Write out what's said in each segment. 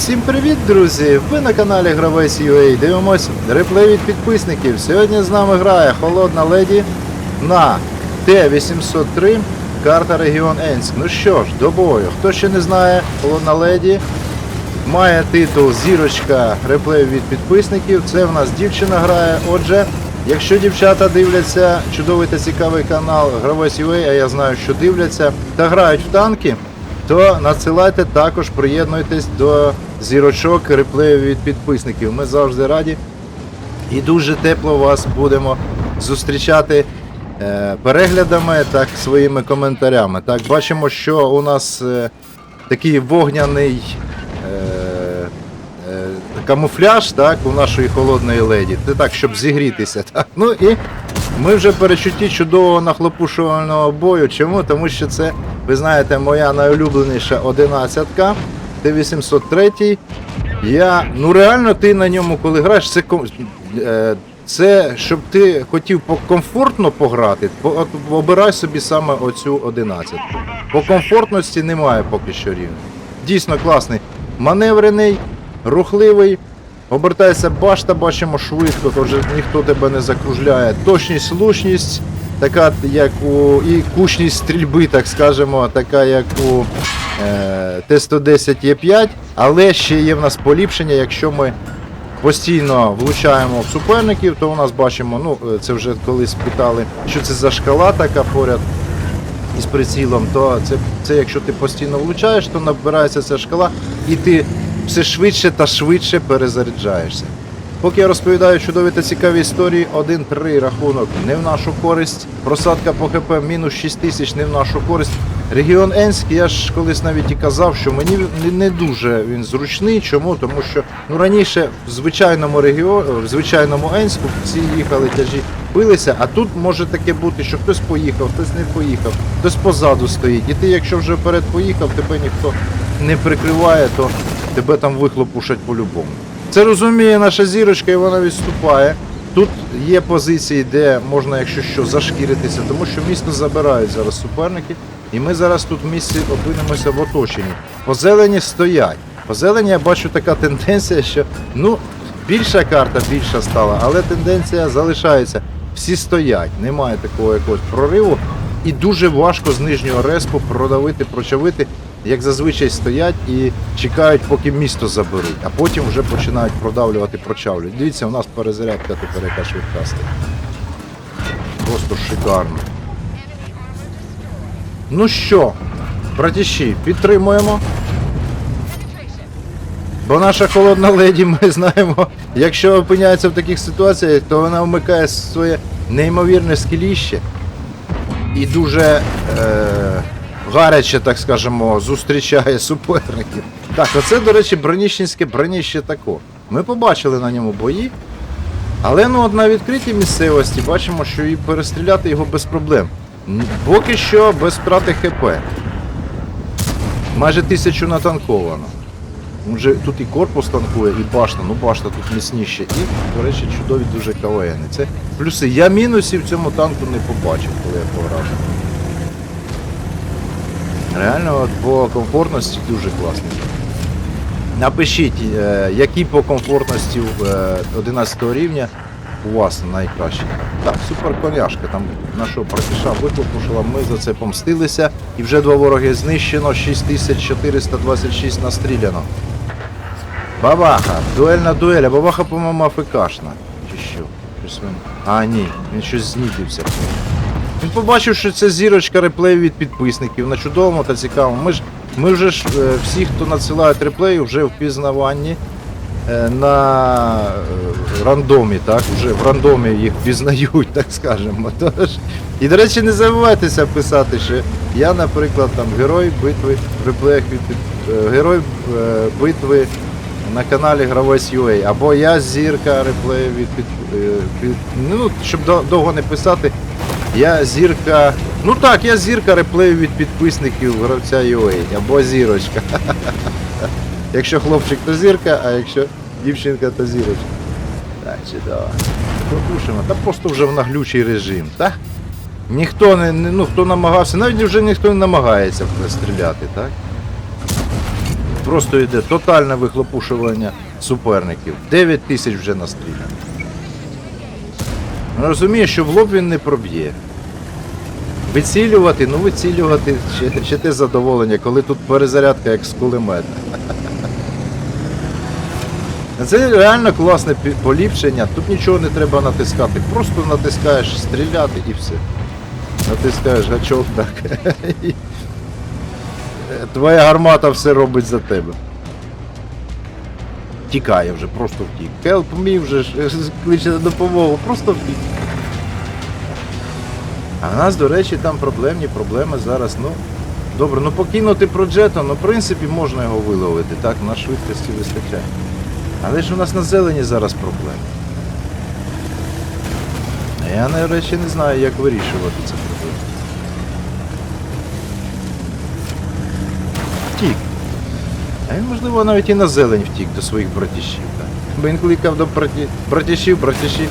Всім привіт, друзі! Ви на каналі Гравець UA. Дивимось реплей від підписників. Сьогодні з нами грає Холодна Леді на Т-803 карта Регіон Енськ. Ну що ж, до бою. Хто ще не знає, Холодна Леді має титул Зірочка реплею від підписників. Це в нас дівчина грає. Отже, якщо дівчата дивляться чудовий та цікавий канал Гравець UA, а я знаю, що дивляться, та грають в танки, то надсилайте також, приєднуйтесь до зірочок реплею від підписників. Ми завжди раді і дуже тепло вас будемо зустрічати е, переглядами, так своїми коментарями. Так, бачимо, що у нас е, такий вогняний е, камуфляж так, у нашої холодної леді. Це так, щоб зігрітися. Так. Ну і ми вже перечутті чудового нахлопушувального бою. Чому? Тому що це, ви знаєте, моя найулюбленіша одинадцятка. Т-803. Я, ну реально, ти на ньому, коли граєш, це е, це щоб ти хотів комфортно пограти, по- обирай собі саме оцю 11. По комфортності немає поки що рівня. Дійсно класний. Маневрений, рухливий. Обертається башта, бачимо швидко, тож ніхто тебе не закружляє. Точність, влучність, така як у і кучність стрільби, так скажемо, така як у е, Т-110 Е5, але ще є в нас поліпшення, якщо ми постійно влучаємо в суперників, то у нас бачимо, ну е, це вже колись питали, що це за шкала така поряд із прицілом, то це, це якщо ти постійно влучаєш, то набирається ця шкала, і ти все швидше та швидше перезаряджаєшся. Поки я розповідаю чудові та цікаві історії, 1-3 рахунок не в нашу користь. Просадка по ХП мінус 6 тисяч не в нашу користь. Регіон Енськ, я ж колись навіть і казав, що мені не, дуже він зручний. Чому? Тому що ну раніше в звичайному регіоні, в звичайному Енську всі їхали тяжі билися, а тут може таке бути, що хтось поїхав, хтось не поїхав, хтось позаду стоїть. І ти, якщо вже вперед поїхав, тебе ніхто не прикриває, то тебе там вихлопушать по-любому. Це розуміє наша зірочка і вона відступає. Тут є позиції, де можна, якщо що, зашкіритися, тому що місто забирають зараз суперники, і ми зараз тут в місті опинимося в оточенні. По зелені стоять. По зелені я бачу така тенденція, що ну, більша карта більша стала, але тенденція залишається. Всі стоять, немає такого якогось прориву. І дуже важко з нижнього респу продавити, прочавити, як зазвичай стоять і чекають, поки місто заберуть, а потім вже починають продавлювати, прочавлювати. Дивіться, у нас перезарядка тепер яка швидка стає. Просто шикарно. Ну що, братіші, підтримуємо. Бо наша холодна леді, ми знаємо, якщо опиняється в таких ситуаціях, то вона вмикає своє неймовірне скіліще і дуже е, гаряче, так скажемо, зустрічає суперників. Так, оце, до речі, броніщенське броніще тако. Ми побачили на ньому бої, але ну, от на відкритій місцевості бачимо, що і перестріляти його без проблем. Поки що без втрати ХП. Майже тисячу натанковано. Вже тут і корпус танкує, і башта. Ну башта тут міцніше. І, до речі, чудові дуже КВН. Це плюси. Я мінусів цьому танку не побачив, коли я пограв. Реально, от по комфортності дуже класний. Напишіть, е, які по комфортності е, 11 рівня у вас найкращі. Так, супер коняшка, там нашого партіша вихлопушила, ми за це помстилися. І вже два вороги знищено, 6426 настріляно. Бабаха, дуельна дуель, а бабаха, по-моєму, АФКшна. Чи що? Щось він... А, ні, він щось знітився. Він побачив, що це зірочка реплею від підписників на чудовому та цікавому. Ми ж ми вже ж е, всі, хто надсилають реплеї, вже в пізнаванні е, на е, рандомі, так? Вже в рандомі їх пізнають, так скажемо. Тож, і, до речі, не забувайтеся писати, що я, наприклад, там герой битви в реплеях від герой битви на каналі Гравець UA, або я зірка реплею від під, під ну, щоб довго не писати. Я зірка. Ну так, я зірка реплею від підписників гравця UA, або зірочка. Якщо хлопчик, то зірка, а якщо дівчинка, то зірочка. Так, чудово. Пропушимо. Та просто вже в наглючий режим, так? Ніхто не, ну хто намагався, навіть вже ніхто не намагається стріляти, так? Просто йде тотальне вихлопушування суперників. 9 тисяч вже настріляно. Розуміє, що в лоб він не проб'є. Вицілювати, ну вицілювати ще, ще те задоволення, коли тут перезарядка як з кулемета. Це реально класне поліпшення. Тут нічого не треба натискати. Просто натискаєш стріляти і все. Натискаєш гачок, так. Твоя гармата все робить за тебе. Тікає вже, просто втік. Help me вже ж кличе на допомогу, просто втік. А в нас, до речі, там проблемні проблеми зараз. Ну, добре, ну покинути проджето, ну в принципі можна його виловити, так, на швидкості вистачає. Але ж у нас на зелені зараз проблеми. Я, на речі, не знаю, як вирішувати це проблему. Втік. А він, можливо, навіть і на зелень втік до своїх братішів. Так. Бо він кликав до браті... братішів, братішів,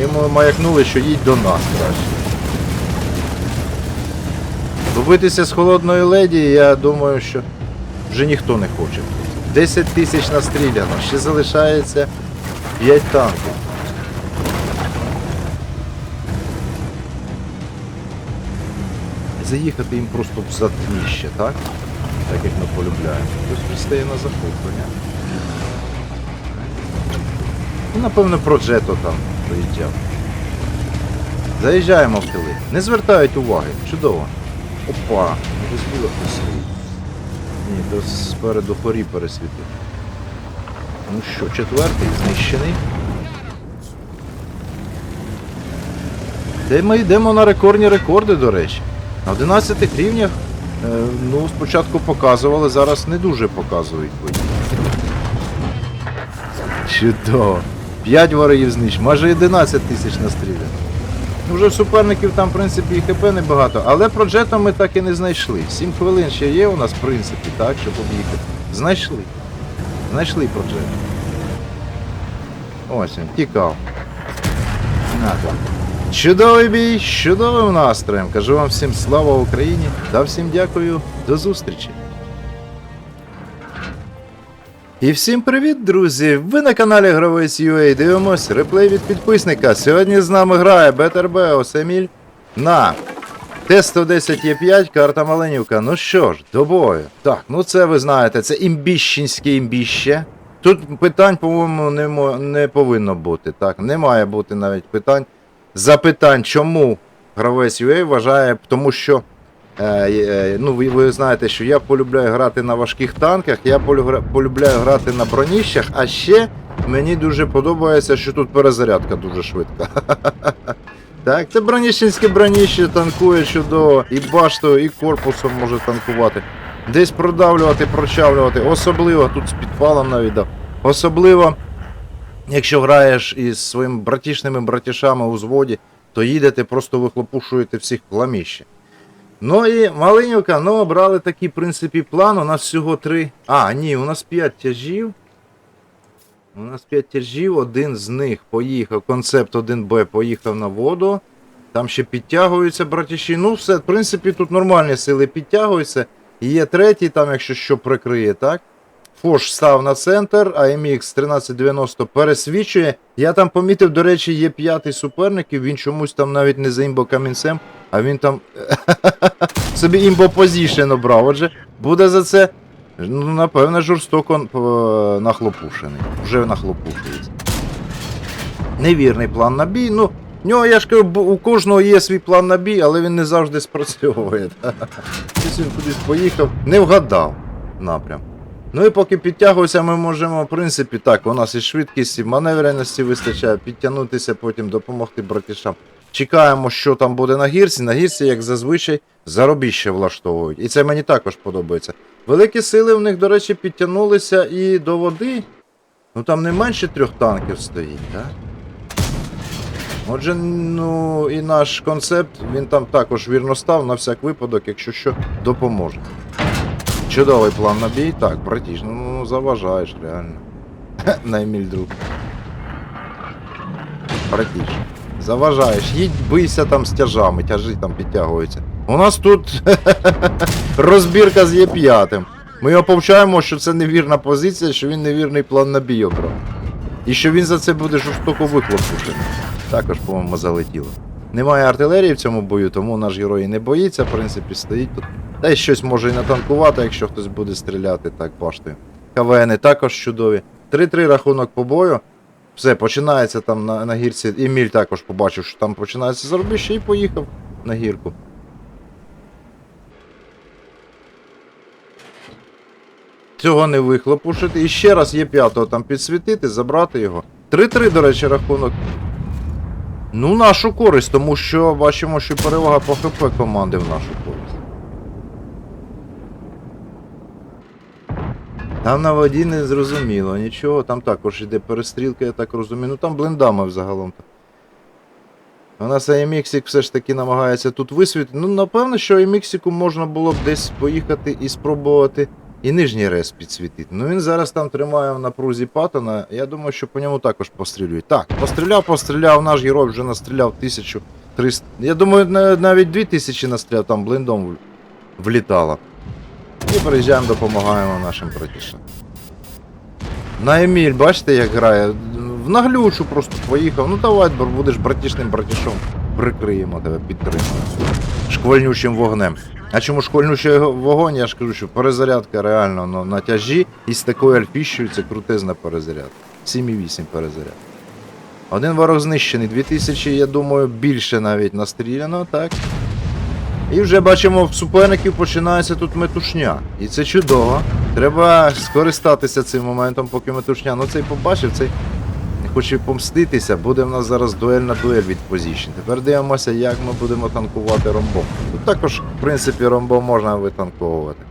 йому маякнули, що їдь до нас краще. Побитися з холодною леді, я думаю, що вже ніхто не хоче. 10 тисяч настріляно, ще залишається 5 танків. Заїхати їм просто в затміще, так? Так як ми полюбляємо. Хтось пристає на захоплення. Ну, напевно, про Джето там приїжджав. Заїжджаємо в тили. Не звертають уваги. Чудово. Опа, хтось свій. Ні, то спереду хорі пересвітив. Ну що, четвертий знищений. Де ми йдемо на рекордні рекорди, до речі. На 11 рівнях, ну, спочатку показували, зараз не дуже показують. Чудово. 5 ворогів знищ, майже 11 тисяч настріляно. Ну, Вже суперників там, в принципі, і ХП небагато, але проджета ми так і не знайшли. 7 хвилин ще є у нас, в принципі, так, щоб об'їхати. Знайшли. Знайшли проджет. Ось він, тікав. На там. Чудовий бій, чудовим настроєм. Кажу вам всім слава Україні та всім дякую. До зустрічі. І всім привіт, друзі! Ви на каналі Гравець UA дивимось реплей від підписника. Сьогодні з нами грає Бетербеос Еміль на Т-110Е5, карта Маленівка. Ну що ж, до бою. Так, ну це ви знаєте, це імбіщенське імбіще. Тут питань, по-моєму, не, не повинно бути. Так, не має бути навіть питань. Запитань, чому гравець UA вважає, тому що Е, е, ну, ви, ви знаєте, що я полюбляю грати на важких танках, я полюбляю грати на броніщах, а ще мені дуже подобається, що тут перезарядка дуже швидка. Так, це броніщенське броніще танкує чудово, і баштою, і корпусом може танкувати. Десь продавлювати, прочавлювати, особливо тут з підпалом навіть. Особливо, якщо граєш із своїми братішними братішами у зводі, то їдете, просто вихлопушуєте всіх пламіще. Ну і Малинівка, ну обрали такий, в принципі, план. У нас всього три. А, ні, у нас п'ять тяжів. У нас п'ять тяжів, один з них поїхав, концепт 1Б поїхав на воду. Там ще підтягуються братіші. Ну, все, в принципі, тут нормальні сили підтягуються. І є третій, там, якщо що прикриє, так? Фош став на центр, а MX 1390 пересвічує. Я там помітив, до речі, є п'ятий суперник, і він чомусь там навіть не за імбо камінцем, а він там собі імбо позішн обрав. Отже, буде за це, ну, напевне, жорстоко е, нахлопушений. Вже нахлопушується. Невірний план на бій. Ну, в нього, я ж кажу, у кожного є свій план на бій, але він не завжди спрацьовує. Десь він кудись поїхав, не вгадав напрям. Ну і поки підтягуємося, ми можемо, в принципі, так, у нас і швидкість, і маневреності вистачає, підтягнутися, потім допомогти братішам. Чекаємо, що там буде на гірці. На гірці, як зазвичай, заробіще влаштовують. І це мені також подобається. Великі сили в них, до речі, підтягнулися і до води. Ну там не менше трьох танків стоїть, так? Отже, ну і наш концепт, він там також вірно став на всяк випадок, якщо що, допоможе. Чудовий план на бій. Так, братіш, ну, ну заважаєш, реально. На Еміль друг. Братіш. Заважаєш, їдь бийся там з тяжами, тяжі там підтягуються. У нас тут розбірка з Є5. Ми його повчаємо, що це невірна позиція, що він невірний план на бій обрав. І що він за це буде жорстоко вихлопушений. Також, по-моєму, залетіло. Немає артилерії в цьому бою, тому наш герой і не боїться, в принципі, стоїть тут. Та й щось може і натанкувати, якщо хтось буде стріляти так баштою. КВН також чудові. 3-3 рахунок по бою. Все, починається там на, на гірці. Еміль також побачив, що там починається зарубіще і поїхав на гірку. Цього не вихлопушити. І ще раз є п'ятого там підсвітити, забрати його. 3-3, до речі, рахунок. Ну, нашу користь, тому що бачимо, що перевага по ХП команди в нашу користь. Там на воді не зрозуміло, нічого, там також іде перестрілка, я так розумію. Ну там блиндами взагалом. У нас AMX все ж таки намагається тут висвітлити. Ну, напевно, що AMX можна було б десь поїхати і спробувати і нижній рез підсвітити. Ну він зараз там тримає в напрузі Паттона. Я думаю, що по ньому також пострілюють. Так, постріляв, постріляв, наш герой вже настріляв 1300. Я думаю, навіть 2000 настріляв, там блиндом влітало. І приїжджаємо, допомагаємо нашим братішам. На Еміль, бачите, як грає? В наглючу просто поїхав. Ну давай, будеш братішним братішом. Прикриємо тебе, підтримуємо. Шквальнючим вогнем. А чому шквальнючий го- вогонь? Я ж кажу, що перезарядка реально ну, на тяжі і з такою альфіщою це крутизна перезарядка. 7,8 перезаряд. Один ворог знищений, 2000, я думаю, більше навіть настріляно, так? І вже бачимо, в суперників починається тут метушня. І це чудово. Треба скористатися цим моментом, поки метушня. Ну цей побачив, цей хоче помститися. Буде в нас зараз дуель на дуель від позішн. Тепер дивимося, як ми будемо танкувати ромбом. Тут також, в принципі, ромбом можна витанковувати.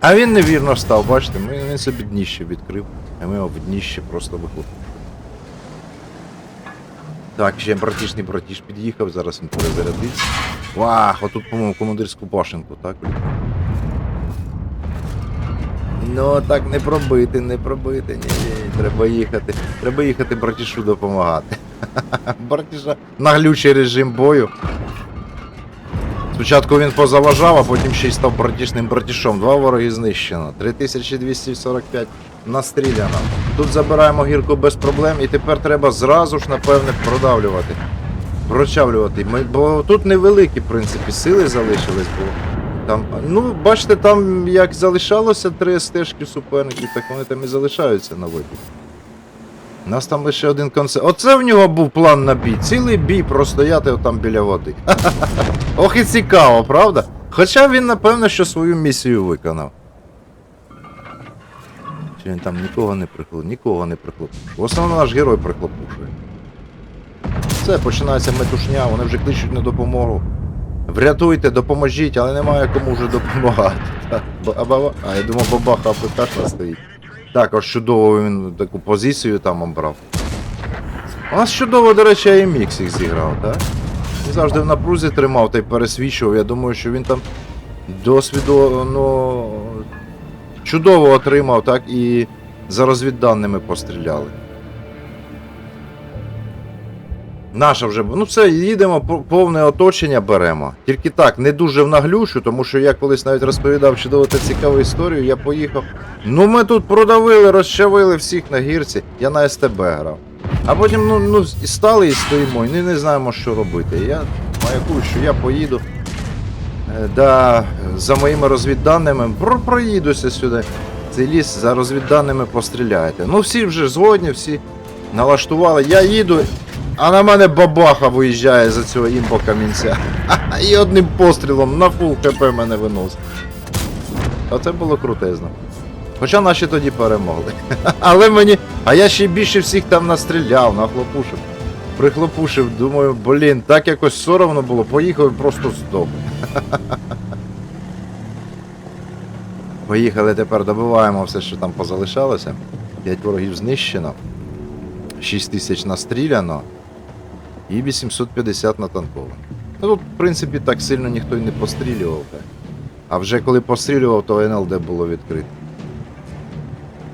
А він невірно став, бачите, він собі дніще відкрив, а ми його в дніще просто вихлопили. Так, ще братішний братіш під'їхав, зараз він перезарядиться. Вах, отут, по-моєму, командирську башенку, так? Ну, так не пробити, не пробити, ні, ні, треба їхати. Треба їхати братішу допомагати. Братіша наглючий режим бою. Спочатку він позаважав, а потім ще й став братішним братішом. Два вороги знищено. 3245 настріляно. Тут забираємо гірку без проблем, і тепер треба зразу ж, напевне, продавлювати. Прочавлювати. Бо тут невеликі, в принципі, сили залишились, бо там. Ну, бачите, там як залишалося три стежки суперників, так вони там і залишаються на воді. У нас там лише один концерт. Оце в нього був план на бій. Цілий бій простояти отам біля води. Ох і цікаво, правда? Хоча він, напевно, що свою місію виконав. Чи він там нікого не прихлоп, нікого не прихлопушує. В основному наш герой прихлопушує. Все, починається метушня, вони вже кличуть на допомогу. Врятуйте, допоможіть, але немає кому вже допомагати. Так, а, я думав, бабаха АПКшна стоїть. Також чудово він таку позицію там обрав. У нас чудово, до речі, AMX їх зіграв, так? Він завжди в напрузі тримав та й пересвічував. Я думаю, що він там досвіду, ну. Чудово отримав, так, і за розвідданими постріляли. Наша вже, ну все, їдемо, повне оточення беремо. Тільки так, не дуже в наглющу, тому що я колись навіть розповідав чудову та цікаву історію, я поїхав. Ну ми тут продавили, розчавили всіх на гірці, я на СТБ грав. А потім ну, ну, стали і стоїмо, і не, не знаємо, що робити. Я маякую, що я поїду. е, Да, за моїми розвідданими, про, проїдуся сюди. Цей ліс за розвідданими постріляєте. Ну всі вже згодні, всі налаштували. Я їду, а на мене бабаха виїжджає за цього імпо камінця. І одним пострілом на фул хп мене виносить. Оце було крутезно. Хоча наші тоді перемогли. Але мені. А я ще більше всіх там настріляв, нахлопушив. Прихлопушив, думаю, блін, так якось соромно було, поїхав і просто здох. Поїхали тепер добиваємо все, що там позалишалося. 5 ворогів знищено. 6 тисяч настріляно. І 850 натанковано. Ну тут, в принципі, так сильно ніхто й не пострілював. Так. А вже коли пострілював, то НЛД було відкрито.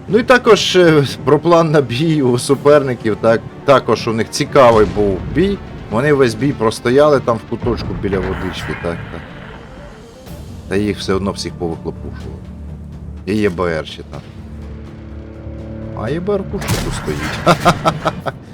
Ну і також е, про план на бій у суперників, так, також у них цікавий був бій. Вони весь бій простояли там в куточку біля водички, так, так. Та їх все одно всіх повихлопушували. І ЄБР ще там. А ЄБР кушку стоїть.